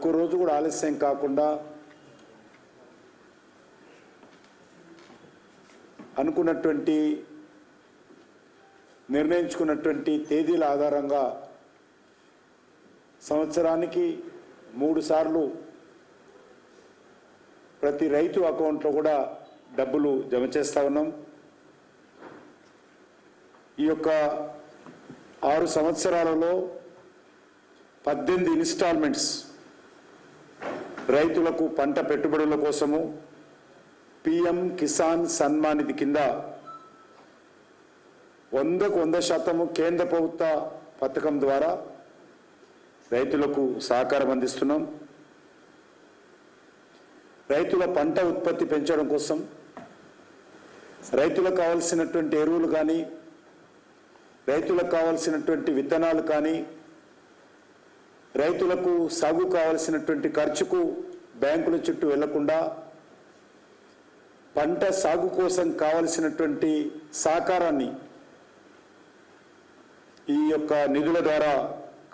ఒక్కరోజు కూడా ఆలస్యం కాకుండా అనుకున్నటువంటి నిర్ణయించుకున్నటువంటి తేదీల ఆధారంగా సంవత్సరానికి మూడు సార్లు ప్రతి రైతు అకౌంట్లో కూడా డబ్బులు జమ చేస్తా ఉన్నాం. ఈ యొక్క ఆరు సంవత్సరాలలో పద్దెనిమిది ఇన్స్టాల్మెంట్స్ రైతులకు పంట పెట్టుబడుల కోసము పిఎం కిసాన్ సన్మాన్ నిధి కింద వందకు వంద శాతము కేంద్ర ప్రభుత్వ పథకం ద్వారా రైతులకు సహకారం అందిస్తున్నాం. రైతుల పంట ఉత్పత్తి పెంచడం కోసం రైతులకు కావలసినటువంటి ఎరువులు కానీ రైతులకు కావలసినటువంటి విత్తనాలు కానీ రైతులకు సాగు కావలసినటువంటి ఖర్చుకు బ్యాంకుల చుట్టూ వెళ్ళకుండా పంట సాగు కోసం కావలసినటువంటి సహకారాన్ని ఈ యొక్క నిధుల ద్వారా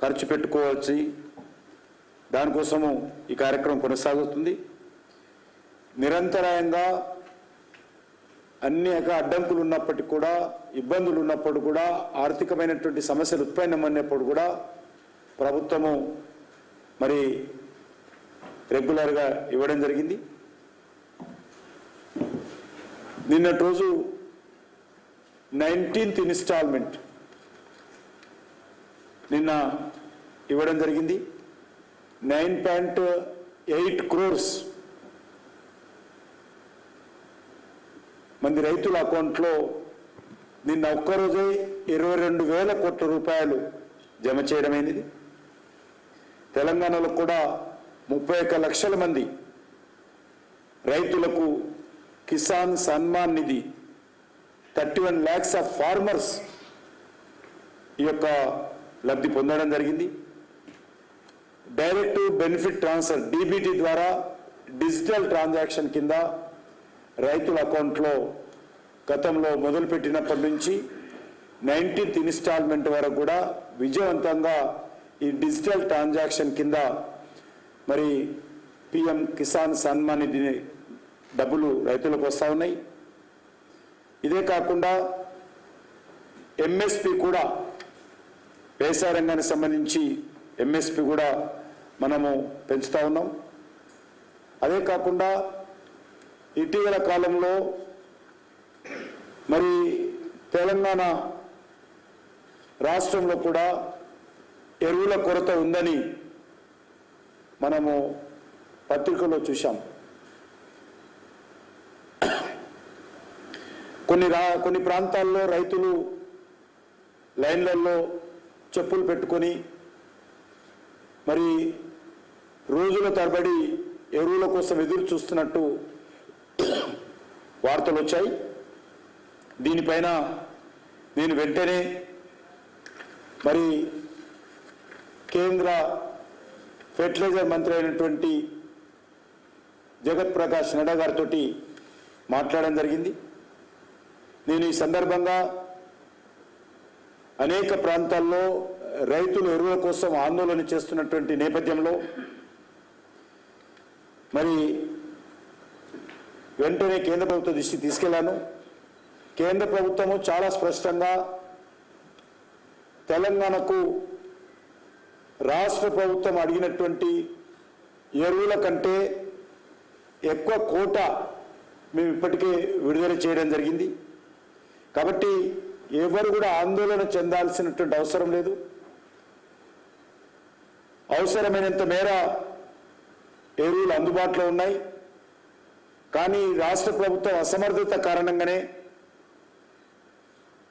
ఖర్చు పెట్టుకోవచ్చు. దానికోసము ఈ కార్యక్రమం కొనసాగుతుంది. నిరంతరాయంగా అనేక అడ్డంకులు ఉన్నప్పటికీ కూడా ఇబ్బందులు ఉన్నప్పుడు కూడా ఆర్థికమైనటువంటి సమస్యలు ఉత్పన్నమైనప్పుడు కూడా ప్రభుత్వము మరి రెగ్యులర్గా ఇవ్వడం జరిగింది. నిన్నటి రోజు నైన్టీన్త్ ఇన్స్టాల్మెంట్ నిన్న ఇవ్వడం జరిగింది. నైన్ పాయింట్ ఎయిట్ క్రోర్స్ మంది రైతుల అకౌంట్లో నిన్న ఒక్కరోజే ఇరవై రెండు వేల కోట్ల రూపాయలు జమ చేయడమైనది తెలంగాణలో కూడా ముప్పై ఒక్క లక్షల మంది రైతులకు Kisan Samman Nidhi thirty one lakhs of farmers ఈ యొక్క లబ్ధి పొందడం జరిగింది. డైరెక్ట్ బెనిఫిట్ ట్రాన్స్ఫర్ డీబీటీ ద్వారా డిజిటల్ ట్రాన్సాక్షన్ కింద రైతుల అకౌంట్లో గతంలో మొదలుపెట్టినప్పటి నుంచి నైన్టీన్త్ ఇన్స్టాల్మెంట్ వరకు కూడా విజయవంతంగా ఈ డిజిటల్ ట్రాన్సాక్షన్ కింద మరి పిఎం కిసాన్ సన్మాన్ నిధి డబ్బులు రైతులకు వస్తూ ఉన్నాయి. ఇదే కాకుండా ఎంఎస్పి కూడా వ్యవసాయ రంగానికి సంబంధించి ఎంఎస్పి కూడా మనము పెంచుతూ ఉన్నాం. అదే కాకుండా ఇటీవల కాలంలో మరి తెలంగాణ రాష్ట్రంలో కూడా ఎరువుల కొరత ఉందని మనము పత్రికల్లో చూశాం. కొన్ని రా కొన్ని ప్రాంతాల్లో రైతులు లైన్లలో చెప్పులు పెట్టుకొని మరి రోజుల తరబడి ఎరువుల కోసం ఎదురు చూస్తున్నట్టు వార్తలు వచ్చాయి. దీనిపైన నేను వెంటనే మరి కేంద్ర ఫెర్టిలైజర్ మంత్రి అయినటువంటి జగత్ ప్రకాష్ నడ్డా గారితో మాట్లాడడం జరిగింది. నేను ఈ సందర్భంగా అనేక ప్రాంతాల్లో రైతులు ఎరువుల కోసం ఆందోళన చేస్తున్నటువంటి నేపథ్యంలో మరి వెంటనే కేంద్ర ప్రభుత్వ దృష్టి తీసుకెళ్ళాను. కేంద్ర ప్రభుత్వము చాలా స్పష్టంగా తెలంగాణకు రాష్ట్ర ప్రభుత్వం అడిగినటువంటి ఎరువుల కంటే ఎక్కువ కోట మేము ఇప్పటికే విడుదల చేయడం జరిగింది. కాబట్టి ఎవరు కూడా ఆందోళన చెందాల్సినటువంటి అవసరం లేదు. అవసరమైనంత మేర ఎరువులు అందుబాటులో ఉన్నాయి. కానీ రాష్ట్ర ప్రభుత్వం అసమర్థత కారణంగానే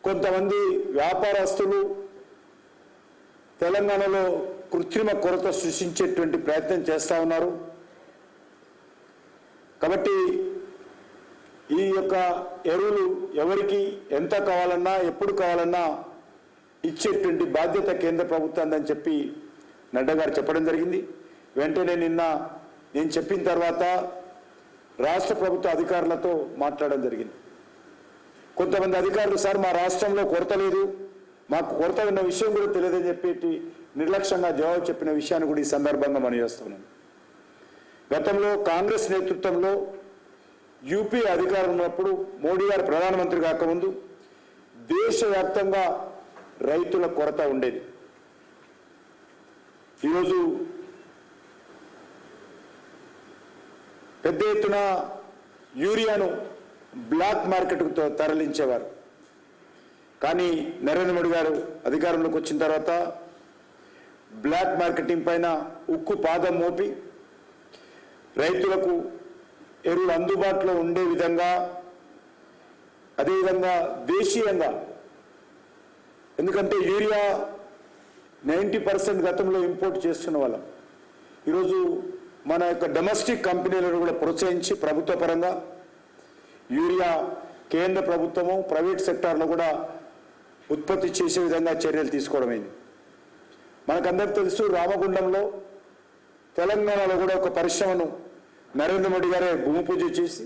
కొంతమంది వ్యాపారస్తులు తెలంగాణలో కృత్రిమ కొరత సృష్టించేటువంటి ప్రయత్నం చేస్తూ ఉన్నారు. కాబట్టి ఈ యొక్క ఎరువులు ఎవరికి ఎంత కావాలన్నా ఎప్పుడు కావాలన్నా ఇచ్చేటువంటి బాధ్యత కేంద్ర ప్రభుత్వాన్ని చెప్పి నడ్డా గారు చెప్పడం జరిగింది. వెంటనే నిన్న నేను చెప్పిన తర్వాత రాష్ట్ర ప్రభుత్వ అధికారులతో మాట్లాడడం జరిగింది. కొంతమంది అధికారులు సార్ మా రాష్ట్రంలో కొరత లేదు. మాకు కొరత ఉన్న విషయం కూడా తెలియదని చెప్పేటి నిర్లక్ష్యంగా జవాబు చెప్పిన విషయాన్ని కూడా ఈ సందర్భంగా మనం చేస్తున్నాను గతంలో కాంగ్రెస్ నేతృత్వంలో యూపీ అధికారం ఉన్నప్పుడు మోడీ గారు ప్రధానమంత్రి కాకముందు దేశవ్యాప్తంగా రైతుల కొరత ఉండేది. ఈరోజు పెద్ద ఎత్తున యూరియాను బ్లాక్ మార్కెట్కు తరలించేవారు. కానీ నరేంద్ర మోడీ గారు అధికారంలోకి వచ్చిన తర్వాత బ్లాక్ మార్కెటింగ్ పైన ఉక్కు పాదం మోపి రైతులకు ఎరువులు అందుబాటులో ఉండే విధంగా అదేవిధంగా దేశీయంగా ఎందుకంటే యూరియా నైంటీ పర్సెంట్ గతంలో ఇంపోర్ట్ చేస్తున్న వాళ్ళం. ఈరోజు మన యొక్క డొమెస్టిక్ కంపెనీలను కూడా ప్రోత్సహించి ప్రభుత్వ పరంగా యూరియా కేంద్ర ప్రభుత్వము ప్రైవేట్ సెక్టార్లో కూడా ఉత్పత్తి చేసే విధంగా చర్యలు తీసుకోవడమైంది మనకందరికి తెలుసు రామగుండంలో తెలంగాణలో కూడా ఒక పరిశ్రమను నరేంద్ర మోడీ గారే భూమి పూజ చేసి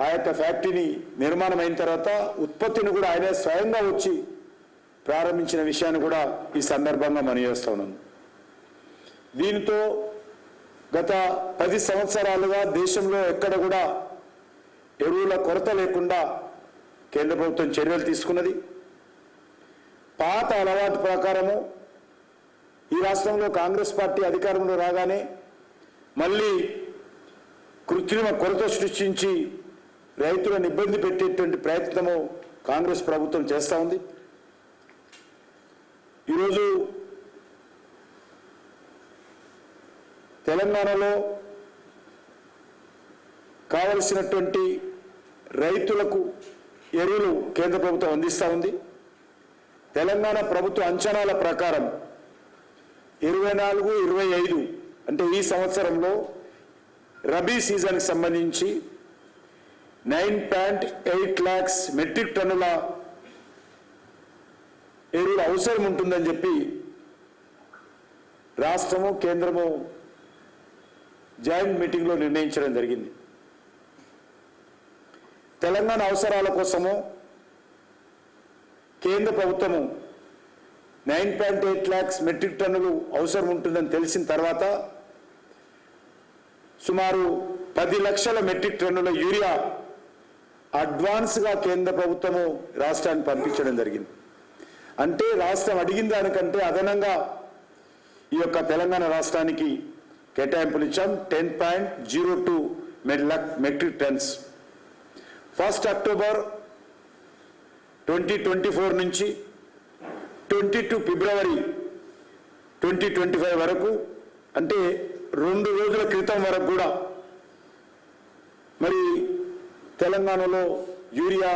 ఆ యొక్క ఫ్యాక్టరీని నిర్మాణం అయిన తర్వాత ఉత్పత్తిని కూడా ఆయనే స్వయంగా వచ్చి ప్రారంభించిన విషయాన్ని కూడా ఈ సందర్భంగా మనం చేస్తూ ఉన్నాను దీనితో గత పది సంవత్సరాలుగా దేశంలో ఎక్కడ కూడా ఎరువుల కొరత లేకుండా కేంద్ర ప్రభుత్వం చర్యలు తీసుకున్నది. పాత అలవాటు ప్రకారము ఈ రాష్ట్రంలో కాంగ్రెస్ పార్టీ అధికారంలో రాగానే మళ్ళీ కృత్రిమ కొరత సృష్టించి రైతులను ఇబ్బంది పెట్టేటువంటి ప్రయత్నము కాంగ్రెస్ ప్రభుత్వం చేస్తూ ఉంది. ఈరోజు తెలంగాణలో కావలసినటువంటి రైతులకు ఎరువులు కేంద్ర ప్రభుత్వం అందిస్తూ ఉంది. తెలంగాణ ప్రభుత్వ అంచనాల ప్రకారం ఇరవై నాలుగు ఇరవై ఐదు అంటే ఈ సంవత్సరంలో రబీ సీజన్కి సంబంధించి nine point eight lakhs metric టన్నుల ఎరువులు అవసరం ఉంటుందని చెప్పి రాష్ట్రము కేంద్రము జాయింట్ మీటింగ్లో నిర్ణయించడం జరిగింది. తెలంగాణ అవసరాల కోసము కేంద్ర ప్రభుత్వము nine point eight lakhs metric టన్నులు అవసరం ఉంటుందని తెలిసిన తర్వాత సుమారు పది లక్షల మెట్రిక్ టన్నుల యూరియా అడ్వాన్స్గా కేంద్ర ప్రభుత్వము రాష్ట్రానికి పంపించడం జరిగింది. అంటే రాష్ట్రం అడిగిన దానికంటే అదనంగా ఈ యొక్క తెలంగాణ రాష్ట్రానికి కేటాయింపులు ఇచ్చాం ten point zero two metric tons. First October twenty twenty four నుంచి twenty two February twenty twenty five వరకు అంటే రెండు రోజుల క్రితం వరకు కూడా మరి తెలంగాణలో యూరియా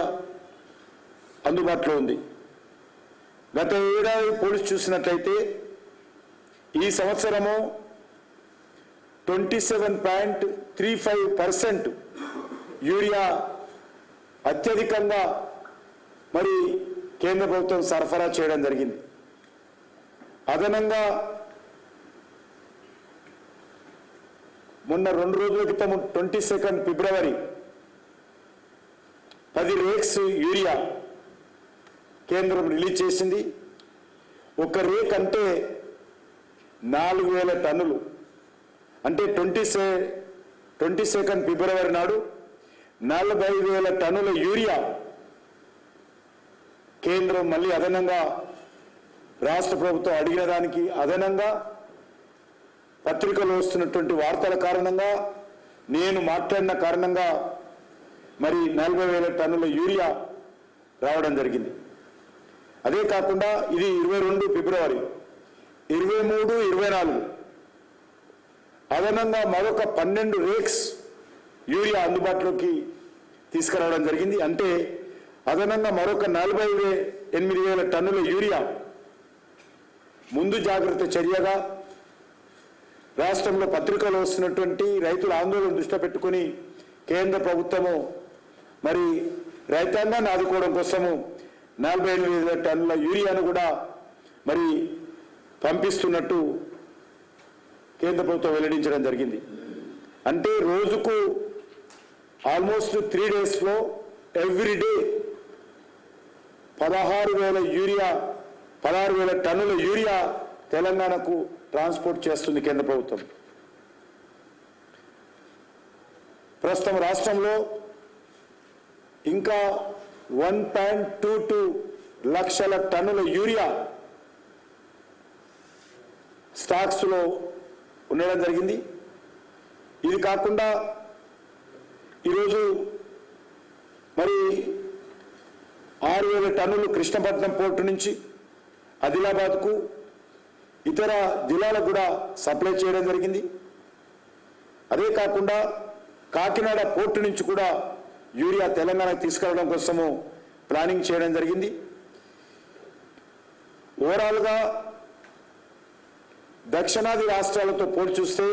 అందుబాటులో ఉంది. గత ఏడాది పోలీసు చూసినట్లయితే ఈ సంవత్సరము twenty seven point three five percent urea అత్యధికంగా మరి కేంద్ర ప్రభుత్వం సరఫరా చేయడం జరిగింది. అదనంగా మొన్న రెండు రోజుల క్రితం ట్వంటీ సెకండ్ ఫిబ్రవరి పది రేక్స్ యూరియా కేంద్రం రిలీజ్ చేసింది. ఒక రేక్ అంటే నాలుగు వేల టన్నులు. అంటే twenty say twenty second February నాడు నలభై వేల టన్నుల యూరియా కేంద్రం మళ్ళీ అదనంగా రాష్ట్ర ప్రభుత్వం అడిగిన దానికి అదనంగా పత్రికలో వస్తున్నటువంటి వార్తల కారణంగా నేను మాట్లాడిన కారణంగా మరి నలభై వేల టన్నుల యూరియా రావడం జరిగింది. అదే కాకుండా ఇది ఇరవై రెండు ఫిబ్రవరి ఇరవై మూడు ఇరవై నాలుగు. అదనంగా మరొక పన్నెండు రేక్స్ యూరియా అందుబాటులోకి తీసుకురావడం జరిగింది. అంటే అదనంగా మరొక నలభై ఎనిమిది వేల టన్నుల యూరియా. ముందు జాగ్రత్త చర్యగా రాష్ట్రంలో పత్రికలు వస్తున్నటువంటి రైతుల ఆందోళన దృష్టి పెట్టుకుని కేంద్ర ప్రభుత్వము మరి రైతాంగాన్ని ఆదుకోవడం కోసము నలభై ఎనిమిది వేల టన్నుల యూరియాను కూడా మరి పంపిస్తున్నట్టు కేంద్ర ప్రభుత్వం వెల్లడించడం జరిగింది. అంటే రోజుకు ఆల్మోస్ట్ త్రీ డేస్లో ఎవ్రీ డే పదహారు వేల యూరియా పదహారు వేల టన్నుల యూరియా తెలంగాణకు ట్రాన్స్పోర్ట్ చేస్తుంది కేంద్ర ప్రభుత్వం. ప్రస్తుతం రాష్ట్రంలో ఇంకా వన్ పాయింట్ టూ టూ లక్షల టన్నుల యూరియా స్టాక్స్లో ఉండడం జరిగింది. ఇది కాకుండా ఈరోజు మరి ఆరు వేల టన్నులు కృష్ణపట్నం పోర్టు నుంచి ఆదిలాబాద్కు ఇతర జిల్లాలకు కూడా సప్లై చేయడం జరిగింది. అదే కాకుండా కాకినాడ పోర్టు నుంచి కూడా యూరియా తెలంగాణకు తీసుకెళ్ళడం కోసము ప్లానింగ్ చేయడం జరిగింది. ఓవరాల్గా దక్షిణాది రాష్ట్రాలతో పోల్చి చూస్తే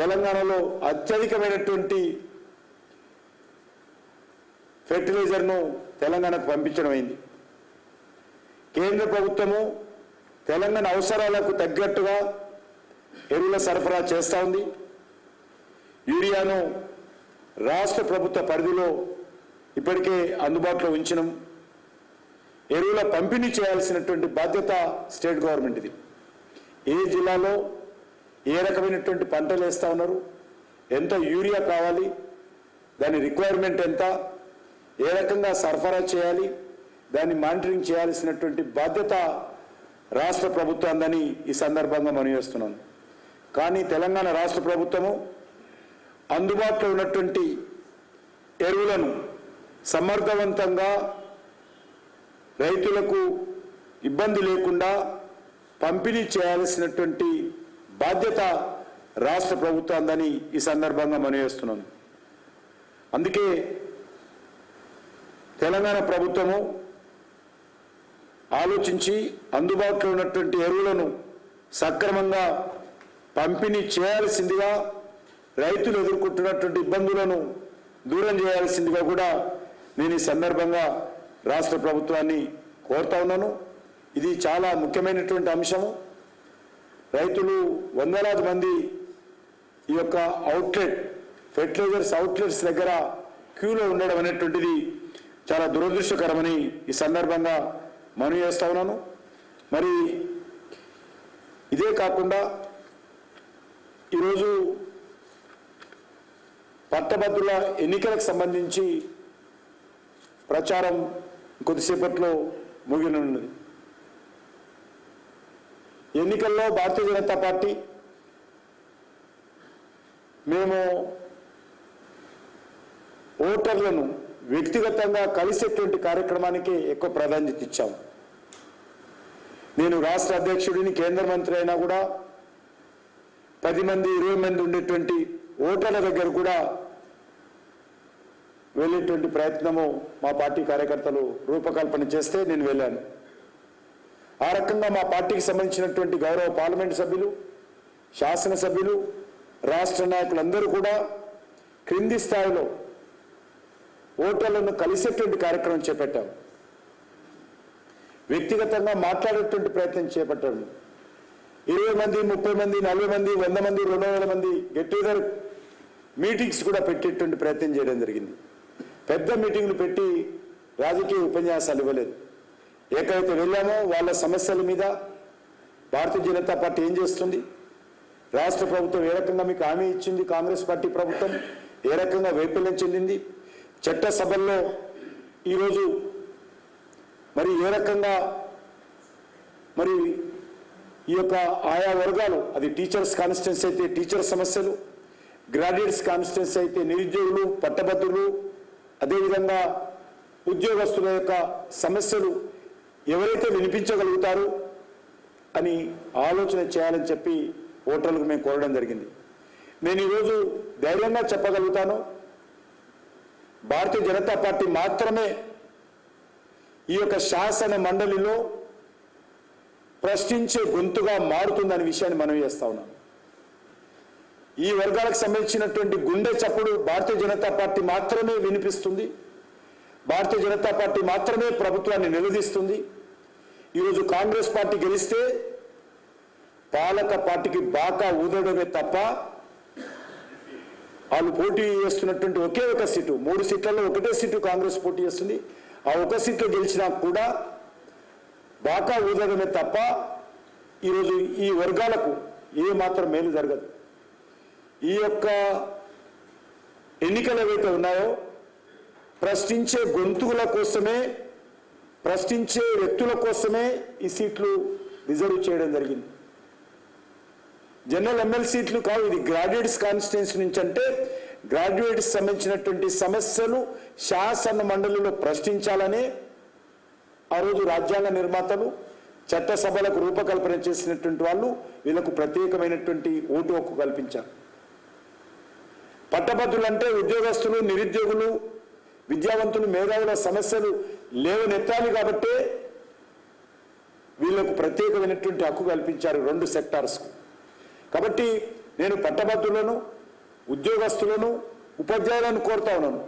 తెలంగాణలో అత్యధికమైనటువంటి ఫెర్టిలైజర్ను తెలంగాణకు పంపించడం అయింది కేంద్ర ప్రభుత్వము తెలంగాణ అవసరాలకు తగ్గట్టుగా ఎరువుల సరఫరా చేస్తూ ఉంది. యూరియాను రాష్ట్ర ప్రభుత్వ పరిధిలో ఇప్పటికే అందుబాటులో ఉంచినం. ఎరువుల పంపిణీ చేయాల్సినటువంటి బాధ్యత స్టేట్ గవర్నమెంట్ది. ఏ జిల్లాలో ఏ రకమైనటువంటి పంటలు వేస్తూ ఉన్నారు? ఎంత యూరియా కావాలి? దాని రిక్వైర్మెంట్ ఎంత? ఏ రకంగా సరఫరా చేయాలి దాన్ని మానిటరింగ్ చేయాల్సినటువంటి బాధ్యత రాష్ట్ర ప్రభుత్వాన్ని ఈ సందర్భంగా మనం చేస్తున్నాం. కానీ తెలంగాణ రాష్ట్ర ప్రభుత్వము అందుబాటులో ఉన్నటువంటి ఎరువులను సమర్థవంతంగా రైతులకు ఇబ్బంది లేకుండా పంపిణీ చేయాల్సినటువంటి బాధ్యత రాష్ట్ర ప్రభుత్వాన్ని ఈ సందర్భంగా మనం చేస్తున్నాను అందుకే తెలంగాణ ప్రభుత్వము ఆలోచించి అందుబాటులో ఉన్నటువంటి ఎరువులను సక్రమంగా పంపిణీ చేయాల్సిందిగా రైతులు ఎదుర్కొంటున్నటువంటి ఇబ్బందులను దూరం చేయాల్సిందిగా కూడా నేను ఈ సందర్భంగా రాష్ట్ర ప్రభుత్వాన్ని కోరుతా ఉన్నాను. ఇది చాలా ముఖ్యమైనటువంటి అంశము. రైతులు వందలాది మంది ఈ యొక్క అవుట్లెట్ ఫెర్టిలైజర్స్ అవుట్లెట్స్ దగ్గర క్యూలో ఉండడం అనేటువంటిది చాలా దురదృష్టకరమని ఈ సందర్భంగా మనవి చేస్తా ఉన్నాను. మరి ఇదే కాకుండా ఈరోజు పట్టభద్రుల ఎన్నికలకు సంబంధించి ప్రచారం కొద్దిసేపట్లో ముగినున్నది ఎన్నికల్లో భారతీయ జనతా పార్టీ మేము ఓటర్లను వ్యక్తిగతంగా కలిసేటువంటి కార్యక్రమానికి ఎక్కువ ప్రాధాన్యత ఇచ్చాము నేను రాష్ట్ర అధ్యక్షుడిని కేంద్ర మంత్రి అయినా కూడా పది మంది ఇరవై మంది ఉండేటువంటి ఓటర్ల దగ్గర కూడా వెళ్ళేటువంటి ప్రయత్నము మా పార్టీ కార్యకర్తలు రూపకల్పన చేస్తే నేను వెళ్ళాను. ఆ రకంగా మా పార్టీకి సంబంధించినటువంటి గౌరవ పార్లమెంటు సభ్యులు శాసనసభ్యులు రాష్ట్ర నాయకులందరూ కూడా క్రింది స్థాయిలో ఓటర్లను కలిసేటువంటి కార్యక్రమం చేపట్టాం వ్యక్తిగతంగా మాట్లాడేటువంటి ప్రయత్నం చేపట్టాం ఇరవై మంది ముప్పై మంది నలభై మంది వంద మంది రెండు వేల మంది గెట్ టుగెదర్ మీటింగ్స్ కూడా పెట్టేటువంటి ప్రయత్నం చేయడం జరిగింది. పెద్ద మీటింగ్లు పెట్టి రాజకీయ ఉపన్యాసాలు ఇవ్వలేదు. ఎక్కడైతే వెళ్ళామో వాళ్ళ సమస్యల మీద భారతీయ జనతా పార్టీ ఏం చేస్తుంది? రాష్ట్ర ప్రభుత్వం ఏ రకంగా మీకు హామీ ఇచ్చింది? కాంగ్రెస్ పార్టీ ప్రభుత్వం ఏ రకంగా వైఫల్యం చెందింది? చట్టసభల్లో ఈరోజు మరి ఏ రకంగా మరి ఈ యొక్క ఆయా వర్గాలు అది టీచర్స్ కాన్స్టిట్యున్సీ అయితే టీచర్ సమస్యలు గ్రాడ్యుయేట్స్ కాన్స్టిట్యున్సీ అయితే నిరుద్యోగులు పట్టభద్రులు అదేవిధంగా ఉద్యోగస్తుల యొక్క సమస్యలు ఎవరైతే వినిపించగలుగుతారో అని ఆలోచన చేయాలని చెప్పి ఓటర్లకు మేము కోరడం జరిగింది. నేను ఈరోజు ధైర్యంగా చెప్పగలుగుతాను. భారతీయ జనతా పార్టీ మాత్రమే ఈ యొక్క శాసన మండలిలో ప్రశ్నించే గొంతుగా మారుతుందనే విషయాన్ని మనం చేస్తా ఉన్నాం. ఈ వర్గాలకు సంబంధించినటువంటి గుండె చప్పుడు భారతీయ జనతా పార్టీ మాత్రమే వినిపిస్తుంది. భారతీయ జనతా పార్టీ మాత్రమే ప్రభుత్వాన్ని నిలదీస్తుంది. ఈరోజు కాంగ్రెస్ పార్టీ గెలిస్తే పాలక పార్టీకి బాకా ఊదడమే తప్ప వాళ్ళు పోటీ చేస్తున్నటువంటి ఒకే ఒక సీటు. మూడు సీట్లలో ఒకటే సీటు కాంగ్రెస్ పోటీ చేస్తుంది. ఆ ఒక సీట్లో గెలిచినా కూడా బాకా ఊదడమే తప్ప ఈరోజు ఈ వర్గాలకు ఏ మాత్రం మేలు జరగదు. ఈ యొక్క ఎన్నికలు ఏవైతే ఉన్నాయో ప్రశ్నించే గొంతుకుల కోసమే ప్రశ్నించే వ్యక్తుల కోసమే ఈ సీట్లు రిజర్వ్ చేయడం జరిగింది. జనరల్ ఎమ్మెల్యే సీట్లు కావు. ఇది గ్రాడ్యుయేట్స్ కాన్స్టిట్యున్సీ నుంచి అంటే గ్రాడ్యుయేట్స్ సంబంధించినటువంటి సమస్యలు శాసన మండలిలో ప్రశ్నించాలనే ఆ రోజు రాజ్యాంగ నిర్మాతలు చట్టసభలకు రూపకల్పన చేసినటువంటి వాళ్ళు వీళ్ళకు ప్రత్యేకమైనటువంటి ఓటు హక్కు కల్పించారు. పట్టభద్రులు అంటే ఉద్యోగస్తులు నిరుద్యోగులు విద్యావంతులు మేధావుల సమస్యలు లేవనెత్తాలి కాబట్టే వీళ్ళకు ప్రత్యేకమైనటువంటి హక్కు కల్పించారు రెండు సెక్టార్స్కు. కాబట్టి నేను పట్టభద్రులను ఉద్యోగస్తులను ఉపాధ్యాయులను కోరుతా ఉన్నాను.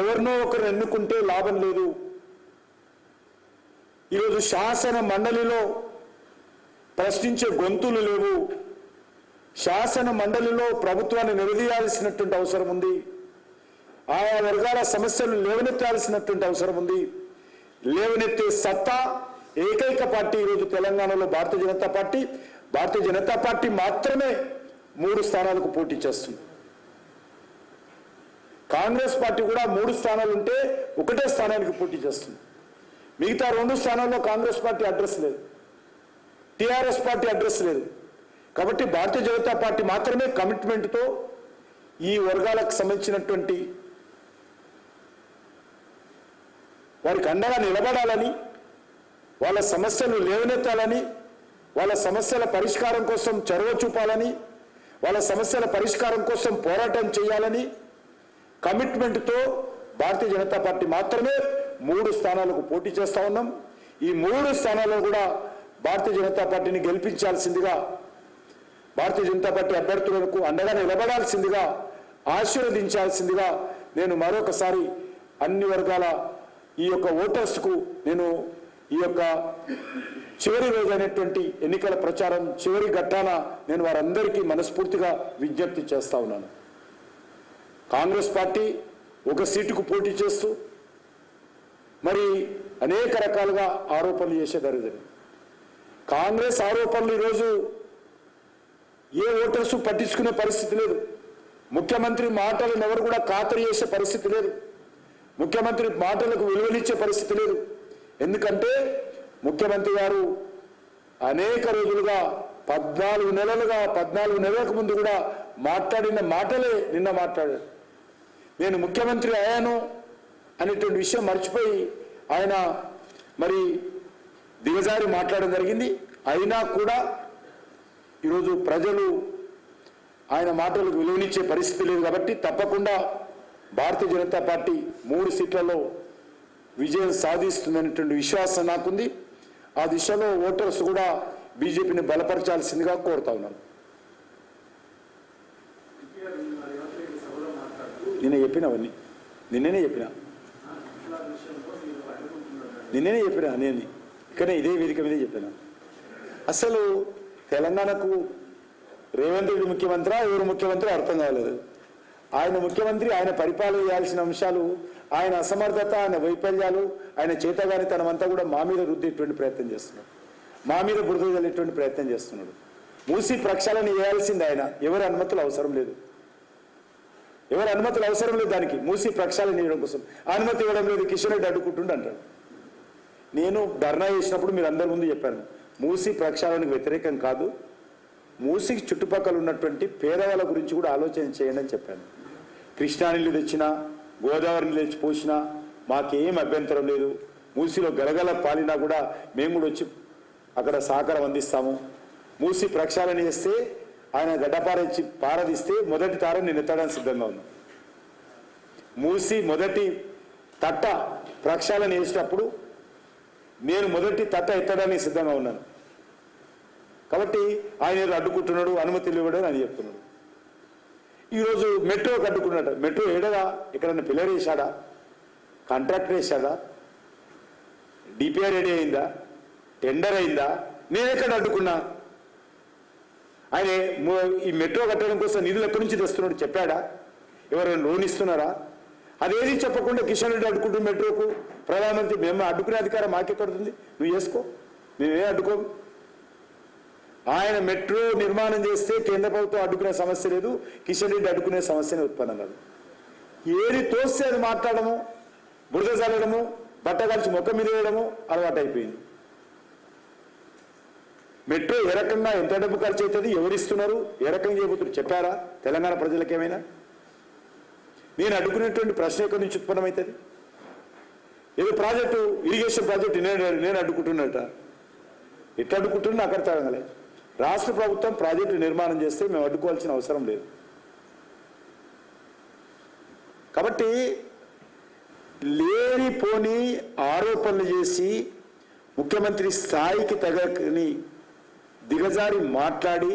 ఎవరినో ఒకరు ఎన్నుకుంటే లాభం లేదు. ఈరోజు శాసన మండలిలో ప్రశ్నించే గొంతులు లేవు. శాసన మండలిలో ప్రభుత్వాన్ని నిలదీయాల్సినటువంటి అవసరం ఉంది. ఆయా వర్గాల సమస్యలు లేవనెత్తాల్సినటువంటి అవసరం ఉంది. లేవనెత్తే సత్తా ఏకైక పార్టీ ఈరోజు తెలంగాణలో భారతీయ జనతా పార్టీ. భారతీయ జనతా పార్టీ మాత్రమే మూడు స్థానాలకు పోటీ చేస్తుంది. కాంగ్రెస్ పార్టీ కూడా మూడు స్థానాలు ఉంటే ఒకటే స్థానానికి పోటీ చేస్తుంది. మిగతా రెండు స్థానాల్లో కాంగ్రెస్ పార్టీ అడ్రస్ లేదు. టిఆర్ఎస్ పార్టీ అడ్రస్ లేదు. కాబట్టి భారతీయ జనతా పార్టీ మాత్రమే కమిట్మెంట్తో ఈ వర్గాలకు సంబంధించినటువంటి వారికి అండగా నిలబడాలని వాళ్ళ సమస్యలు లేవనెత్తాలని వాళ్ళ సమస్యల పరిష్కారం కోసం చొరవ చూపాలని వాళ్ళ సమస్యల పరిష్కారం కోసం పోరాటం చేయాలని కమిట్మెంట్తో భారతీయ జనతా పార్టీ మాత్రమే మూడు స్థానాలకు పోటీ చేస్తా ఉన్నాం. ఈ మూడు స్థానాల్లో కూడా భారతీయ జనతా పార్టీని గెలిపించాల్సిందిగా భారతీయ జనతా పార్టీ అభ్యర్థులకు అండగా నిలబడాల్సిందిగా ఆశీర్వదించాల్సిందిగా నేను మరొకసారి అన్ని వర్గాల ఈ యొక్క ఓటర్స్కు నేను ఈ యొక్క చివరి రోజు అయినటువంటి ఎన్నికల ప్రచారం చివరి ఘట్టాన నేను వారందరికీ మనస్ఫూర్తిగా విజ్ఞప్తి చేస్తా ఉన్నాను. కాంగ్రెస్ పార్టీ ఒక సీటుకు పోటీ చేస్తూ మరి అనేక రకాలుగా ఆరోపణలు చేసే జరిగింది కాంగ్రెస్ ఆరోపణలు ఈరోజు ఏ ఓటర్స్ పట్టించుకునే పరిస్థితి లేదు. ముఖ్యమంత్రి మాటలను ఎవరు కూడా ఖాతరు చేసే పరిస్థితి లేదు. ముఖ్యమంత్రి మాటలకు విలువలిచ్చే పరిస్థితి లేదు. ఎందుకంటే ముఖ్యమంత్రి గారు అనేక రోజులుగా పద్నాలుగు నెలలుగా పద్నాలుగు నెలలకు ముందు కూడా మాట్లాడిన మాటలే నిన్న మాట్లాడారు. నేను ముఖ్యమంత్రి అయ్యాను అనేటువంటి విషయం మర్చిపోయి ఆయన మరి దిగజారి మాట్లాడడం జరిగింది. అయినా కూడా ఈరోజు ప్రజలు ఆయన మాటలకు విలువనిచ్చే పరిస్థితి లేదు కాబట్టి తప్పకుండా భారతీయ జనతా పార్టీ మూడు సీట్లలో విజయం సాధిస్తుందనేటువంటి విశ్వాసం నాకుంది. ఆ దిశలో ఓటర్స్ కూడా బీజేపీని బలపరచాల్సిందిగా కోరుతా ఉన్నాను. కేటీఆర్ నిన్న చెప్పినవన్నీ నిన్ననే చెప్పిన? నిన్ననే చెప్పిన? నేను ఇక్కడనే ఇదే వేదిక మీదే చెప్పిన. అసలు తెలంగాణకు రేవంత్ రెడ్డి ముఖ్యమంత్రి ఎవరు ముఖ్యమంత్రి అర్థం కాలేదు. ఆయన ముఖ్యమంత్రి ఆయన పరిపాలన చేయాల్సిన అంశాలు ఆయన అసమర్థత ఆయన వైఫల్యాలు ఆయన చేతగానితనమంతా కూడా మా మీద రుద్దేటువంటి ప్రయత్నం చేస్తున్నాడు. మా మీద బురద చల్లేటువంటి ప్రయత్నం చేస్తున్నాడు. మూసి ప్రక్షాళన చేయాల్సింది ఆయన. ఎవరి అనుమతులు అవసరం లేదు. ఎవరి అనుమతులు అవసరం లేదు దానికి. మూసి ప్రక్షాళన చేయడం కోసం. అనుమతి ఇవ్వడం లేదు. కిషన్ రెడ్డి అడ్డుకుంటుండే అంటాడు. నేను ధర్నా చేసినప్పుడు మీరు అందరి ముందు చెప్పాను. మూసి ప్రక్షాళనకు వ్యతిరేకం కాదు. మూసికి చుట్టుపక్కల ఉన్నటువంటి పేదవాళ్ళ గురించి కూడా ఆలోచన చేయండి అని చెప్పాను. కృష్ణా నీళ్ళు తెచ్చినా గోదావరి నీళ్ళు తెచ్చి పోసినా మాకేం అభ్యంతరం లేదు. మూసిలో గలగల పాలినా కూడా మేము కూడా వచ్చి అక్కడ సహకారం అందిస్తాము. మూసి ప్రక్షాళన చేస్తే ఆయన గడ్డపారించి పారదిస్తే మొదటి తారం నేను ఎత్తడానికి సిద్ధంగా ఉన్నాను మూసి మొదటి తట్ట ప్రక్షాళన చేసేటప్పుడు నేను మొదటి తట్ట ఎత్తడానికి సిద్ధంగా ఉన్నాను. కాబట్టి ఆయన అడ్డుకుంటున్నాడు అనుమతి ఇవ్వడం అని చెప్తున్నాడు. ఈరోజు మెట్రో కట్టుకున్నాడు. మెట్రో ఏడదా ఎక్కడన్నా పిల్లర్ వేశాడా? కాంట్రాక్టర్ వేశాడా? డిపిఆర్ రెడీ అయిందా? టెండర్ అయిందా? నేను ఎక్కడ అడ్డుకున్నా? ఆయన ఈ మెట్రో కట్టడం కోసం నిధులు ఎక్కడి నుంచి తెస్తున్నాడు చెప్పాడా? ఎవరైనా లోన్ ఇస్తున్నారా? అదేది చెప్పకుండా కిషన్ రెడ్డి అడ్డుకుంటుంది మెట్రోకు ప్రధానమంత్రి మేము అడ్డుకునే అధికారం మాకెక్కడుతుంది నువ్వు చేసుకో మేమే అడ్డుకో ఆయన మెట్రో నిర్మాణం చేస్తే కేంద్ర ప్రభుత్వం అడ్డుకునే సమస్య లేదు కిషన్ రెడ్డి అడ్డుకునే సమస్యనే ఉత్పన్నం కాదు. ఏది తోస్తే అది మాట్లాడము బురద చల్లడము బట్ట కలిసి మొక్క మీద వేయడము అలవాటు అయిపోయింది మెట్రో ఏ రకంగా ఎంత డబ్బు ఖర్చు అవుతుంది ఎవరిస్తున్నారు ఏ రకంగా చేయబోతున్నారు చెప్పారా? తెలంగాణ ప్రజలకు ఏమైనా? నేను అడ్డుకునేటువంటి ప్రశ్న ఎక్కడి నుంచి ఉత్పన్నమవుతుంది? ఏదో ప్రాజెక్టు ఇరిగేషన్ ప్రాజెక్టు నేను నేను అడ్డుకుంటున్నట. ఎట్లా అడ్డుకుంటున్నా అక్కడ తరగలేదు రాష్ట్ర ప్రభుత్వం ప్రాజెక్టు నిర్మాణం చేస్తే మేము అడ్డుకోవాల్సిన అవసరం లేదు. కాబట్టి లేనిపోని ఆరోపణలు చేసి ముఖ్యమంత్రి స్థాయికి తగని దిగజారి మాట్లాడి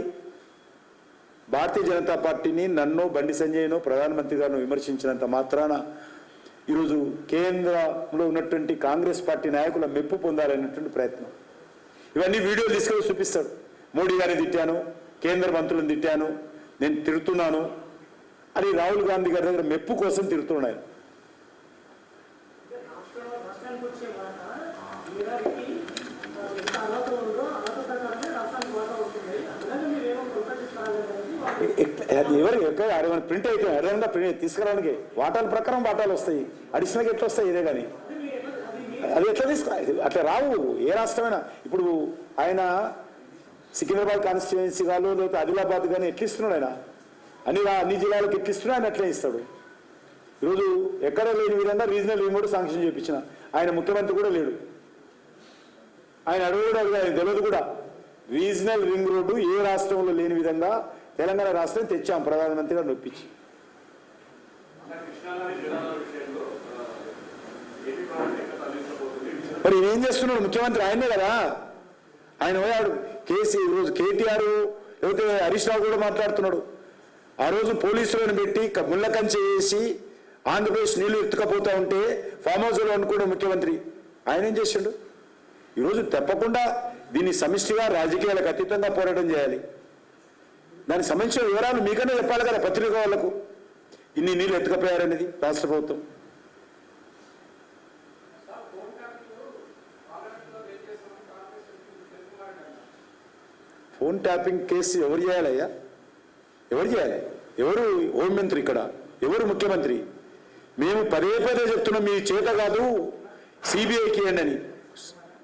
భారతీయ జనతా పార్టీని నన్ను బండి సంజయ్ను ప్రధానమంత్రి గారిను విమర్శించినంత మాత్రాన ఈరోజు కేంద్రంలో ఉన్నటువంటి కాంగ్రెస్ పార్టీ నాయకుల మెప్పు పొందాలనేటువంటి ప్రయత్నం. ఇవన్నీ వీడియోలు తీసుకొని చూపిస్తాడు. మోడీ గారిని తిట్టాను కేంద్ర మంత్రులను తిట్టాను నేను తిడుతున్నాను అని రాహుల్ గాంధీ గారి దగ్గర మెప్పు కోసం తిడుతున్నాడు ఎవరు ఎక్కడ ప్రింట్ అయితే అడగకుండా ప్రింట్ తీసుకురావడానికి వాటాల ప్రకారం వాటాలు వస్తాయి. అడిషనల్గా ఎట్లా వస్తాయి ఇదే కానీ. అది ఎట్లా తీసుకురా అట్లా రావు. ఏ రాష్ట్రమైనా. ఇప్పుడు ఆయన సికింద్రాబాద్ కాన్స్టిట్యుయెన్సీ కానీ లేకపోతే ఆదిలాబాద్ కానీ ఎట్లిస్తున్నాడు ఆయన? అన్ని అన్ని జిల్లాలకు ఎట్లా ఆయన ఎట్లా ఇస్తాడు. ఈరోజు ఎక్కడ లేని విధంగా రీజనల్ రింగ్ కూడా శాంక్షన్ చేయించిన ఆయన ముఖ్యమంత్రి కూడా లేడు. ఆయన అడుగు కూడా ఆయన తెలియదు కూడా. రీజనల్ రింగ్ రోడ్డు ఏ రాష్ట్రంలో లేని విధంగా తెలంగాణ రాష్ట్రం తెచ్చాం ప్రధానమంత్రి గారు నొప్పించి. మరి ఏం చేస్తున్నాడు ముఖ్యమంత్రి? ఆయనే కదా. ఆయన పోయాడు. కేసీ ఈరోజు కేటీఆర్ లేకపోతే హరీష్ రావు కూడా మాట్లాడుతున్నాడు. ఆ రోజు పోలీసులను పెట్టి ముళ్ళకంచె వేసి ఆంధ్రప్రదేశ్ నీళ్ళు ఎత్తుకపోతూ ఉంటే ఫామ్ హౌస్లో అనుకోవడం ముఖ్యమంత్రి ఆయన ఏం చేసిండు ఈరోజు తప్పకుండా దీన్ని సమిష్టిగా రాజకీయాలకు అతీతంగా పోరాటం చేయాలి. దానికి సంబంధించిన వివరాలు మీకనే చెప్పాలి కదా పత్రిక వాళ్ళకు. ఇన్ని నీళ్ళు ఎత్తుకపోయారనేది రాష్ట్ర ప్రభుత్వం. ఫోన్ ట్యాపింగ్ కేసు ఎవరు చేయాలయ్యా? ఎవరు చేయాలి? ఎవరు హోంమంత్రి ఇక్కడ? ఎవరు ముఖ్యమంత్రి? మేము పదే పదే చెప్తున్నాం మీ చేత కాదు సిబిఐకి అని.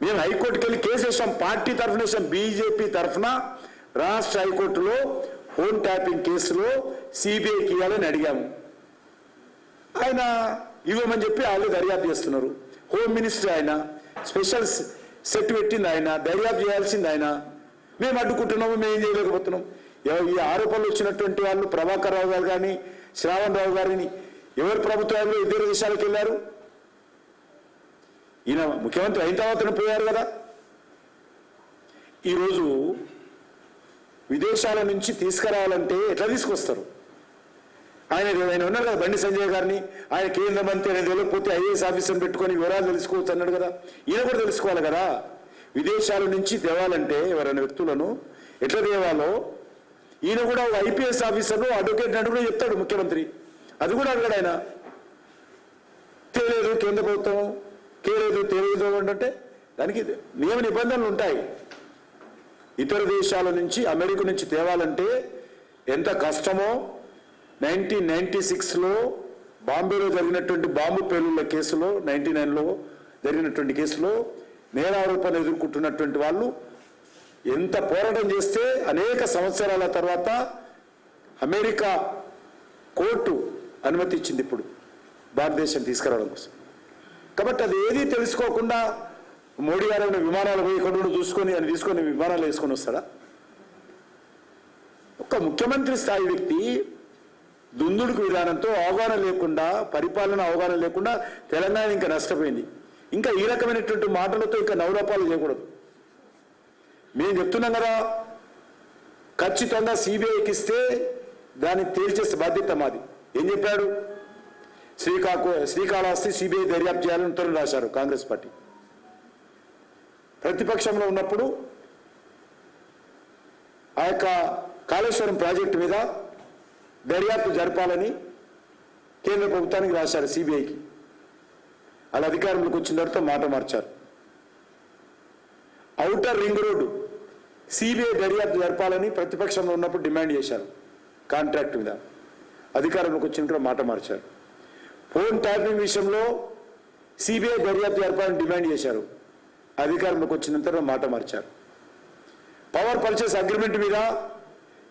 మేము హైకోర్టుకి వెళ్ళి కేసు వేసాం పార్టీ తరఫున వేసాం బీజేపీ తరఫున రాష్ట్ర హైకోర్టులో ఫోన్ ట్యాపింగ్ కేసులో సిబిఐకి ఇవ్వాలని అడిగాము. ఆయన ఇవ్వమని చెప్పి వాళ్ళు దర్యాప్తు చేస్తున్నారు. హోమ్ మినిస్టర్ ఆయన స్పెషల్ సెట్ పెట్టింది ఆయన దర్యాప్తు చేయాల్సింది ఆయన. మేము అడ్డుకుంటున్నాము మేము ఏం చేయలేకపోతున్నాం. ఈ ఆరోపణలు వచ్చినటువంటి వాళ్ళు ప్రభాకర్ రావు గారు కానీ శ్రావణ్ రావు గారిని ఎవరు ప్రభుత్వంలో ఇద్దరు దేశాలకు వెళ్ళారు? ఈయన ముఖ్యమంత్రి అయిన తర్వాత పోయారు కదా. ఈరోజు విదేశాల నుంచి తీసుకురావాలంటే ఎట్లా తీసుకొస్తారు? ఆయన ఆయన ఉన్నారు కదా బండి సంజయ్ గారిని ఆయన కేంద్ర మంత్రి ఆయన తెలియకపోతే ఐఏఎస్ ఆఫీసర్ని పెట్టుకొని వివరాలు తెలుసుకోవచ్చు అన్నాడు కదా. ఈయన కూడా తెలుసుకోవాలి కదా. విదేశాల నుంచి తేవాలంటే ఎవరైనా వ్యక్తులను ఎట్లా తేవాలో ఈయన కూడా ఐపీఎస్ ఆఫీసర్లు అడ్వకేట్ అని కూడా చెప్తాడు ముఖ్యమంత్రి. అది కూడా అడగాడు ఆయన. తేలేదు కేంద్ర ప్రభుత్వం తేలేదు తేలేదు అంటే దానికి నియమ నిబంధనలు ఉంటాయి. ఇతర దేశాల నుంచి అమెరికా నుంచి తేవాలంటే ఎంత కష్టమో నైన్టీన్ నైన్టీ సిక్స్లో బాంబేలో జరిగినటువంటి బాంబు పేలుళ్ళ కేసులో నైన్టీ నైన్లో జరిగినటువంటి కేసులో నేరారోపణ ఎదుర్కొంటున్నటువంటి వాళ్ళు ఎంత పోరాటం చేస్తే అనేక సంవత్సరాల తర్వాత అమెరికా కోర్టు అనుమతి ఇచ్చింది ఇప్పుడు భారతదేశం తీసుకురావడం కోసం. కాబట్టి అది ఏది తెలుసుకోకుండా మోడీ గారు ఏమైనా విమానాలు పోయి ఇక్కడ చూసుకొని అని తీసుకొని విమానాలు వేసుకొని వస్తాడా? ఒక ముఖ్యమంత్రి స్థాయి వ్యక్తి దుందుడుకు విధానంతో అవగాహన లేకుండా పరిపాలన అవగాహన లేకుండా తెలంగాణ ఇంకా నష్టపోయింది. ఇంకా ఈ రకమైనటువంటి మాటలతో ఇంకా నవరూపాలు చేయకూడదు. మేము చెప్తున్నాం కదా ఖచ్చితంగా సిబిఐకి ఇస్తే దాన్ని తేల్చేసే బాధ్యత మాది. ఏం చెప్పాడు? శ్రీకాకు శ్రీకాళహస్తి సిబిఐ దర్యాప్తు చేయాలని ఉత్తర్వులు రాశారు కాంగ్రెస్ పార్టీ. ప్రతిపక్షంలో ఉన్నప్పుడు ఆ యొక్క కాళేశ్వరం ప్రాజెక్టు మీద దర్యాప్తు జరపాలని కేంద్ర ప్రభుత్వానికి రాశారు సిబిఐకి వాళ్ళు అధికారంలోకి వచ్చిన తర్వాత మాట మార్చారు. ఔటర్ రింగ్ రోడ్డు సిబిఐ దర్యాప్తు జరపాలని ప్రతిపక్షంలో ఉన్నప్పుడు డిమాండ్ చేశారు. కాంట్రాక్ట్ మీద అధికారంలోకి వచ్చిన తర్వాత మాట మార్చారు. ఫోన్ ట్యాపింగ్ విషయంలో సిబిఐ దర్యాప్తు జరపాలని డిమాండ్ చేశారు. అధికారంలోకి వచ్చిన తర్వాత మాట మార్చారు. పవర్ పర్చేస్ అగ్రిమెంట్ మీద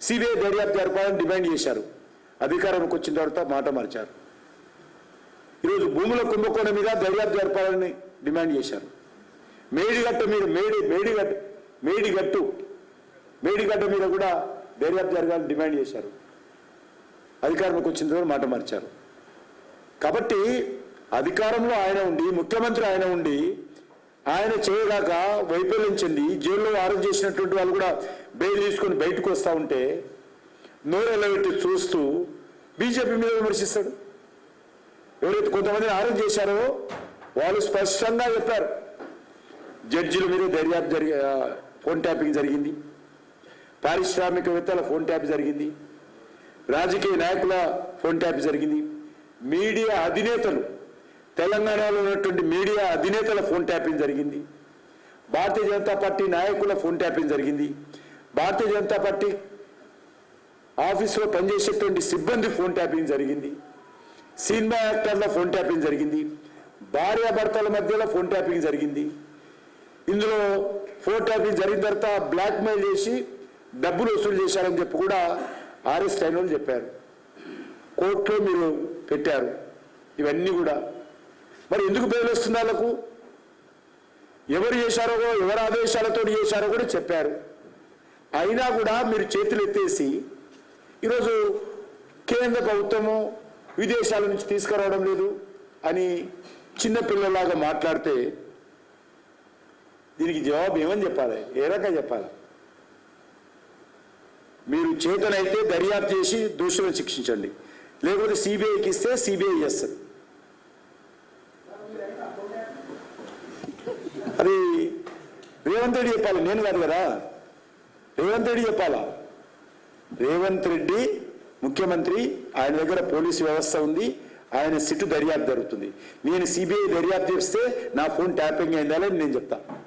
సిబిఐ దర్యాప్తు జరపాలని డిమాండ్ చేశారు. అధికారంలోకి వచ్చిన తర్వాత మాట మార్చారు. ఈరోజు భూముల కుంభకోణం మీద దర్యాప్తు జరపాలని డిమాండ్ చేశారు. మేడిగట్ట మీద మేడి మేడిగట్టు మేడిగట్టు మేడిగడ్డ మీద కూడా దర్యాప్తు జరగాలని డిమాండ్ చేశారు. అధికారంలోకి వచ్చిన తర్వాత మాట మార్చారు. కాబట్టి అధికారంలో ఆయన ఉండి ముఖ్యమంత్రి ఆయన ఉండి ఆయన చేయగాక వైఫల్యం చెంది జైల్లో అరెస్ట్ చేసినటువంటి వాళ్ళు కూడా బెయిల్ తీసుకొని బయటకు వస్తూ ఉంటే నోరెళ్ళబెట్టి చూస్తూ బీజేపీ మీద విమర్శిస్తాడు. ఎవరైతే కొంతమందిని అరెస్ట్ చేశారో వాళ్ళు స్పష్టంగా చెప్పారు. జడ్జిల మీద దర్యాప్తు జరిగి ఫోన్ ట్యాపింగ్ జరిగింది. పారిశ్రామికవేత్తల ఫోన్ ట్యాప్ జరిగింది. రాజకీయ నాయకుల ఫోన్ ట్యాప్ జరిగింది. మీడియా అధినేతలు తెలంగాణలో ఉన్నటువంటి మీడియా అధినేతల ఫోన్ ట్యాపింగ్ జరిగింది. భారతీయ జనతా పార్టీ నాయకుల ఫోన్ ట్యాపింగ్ జరిగింది. భారతీయ జనతా పార్టీ ఆఫీసులో పనిచేసేటువంటి సిబ్బంది ఫోన్ ట్యాపింగ్ జరిగింది. సినిమా యాక్టర్ల ఫోన్ ట్యాపింగ్ జరిగింది. భార్యాభర్తల మధ్యలో ఫోన్ ట్యాపింగ్ జరిగింది. ఇందులో ఫోన్ ట్యాపింగ్ జరిగిన తర్వాత బ్లాక్మెయిల్ చేసి డబ్బులు వసూలు చేశారని చెప్పి కూడా అరెస్ట్ అయిన వాళ్ళు చెప్పారు. కోర్టులో మీరు పెట్టారు. ఇవన్నీ కూడా. మరి ఎందుకు బెయిల్ వస్తుంది వాళ్ళకు? ఎవరు చేశారో ఎవరు ఆదేశాలతో చేశారో కూడా చెప్పారు. అయినా కూడా మీరు చేతులు ఎత్తేసి ఈరోజు కేంద్ర ప్రభుత్వము విదేశాల నుంచి తీసుకురావడం లేదు అని చిన్నపిల్లలాగా మాట్లాడితే దీనికి జవాబు ఏమని చెప్పాలి? ఏ రకంగా చెప్పాలి? మీరు చేతనైతే దర్యాప్తు చేసి దోషులను శిక్షించండి. లేకపోతే సిబిఐకి ఇస్తే సిబిఐ చేస్తుంది. అది రేవంత్ రెడ్డి చెప్పాలి. నేను కాదు కదా. రేవంత్ రెడ్డి చెప్పాలా? రేవంత్ రెడ్డి ముఖ్యమంత్రి ఆయన దగ్గర పోలీసు వ్యవస్థ ఉంది ఆయన సిట్టు దర్యాప్తు జరుగుతుంది. నేను సిబిఐ దర్యాప్తు చేస్తే నా ఫోన్ ట్యాపింగ్ అయిందా నేను చెప్తాను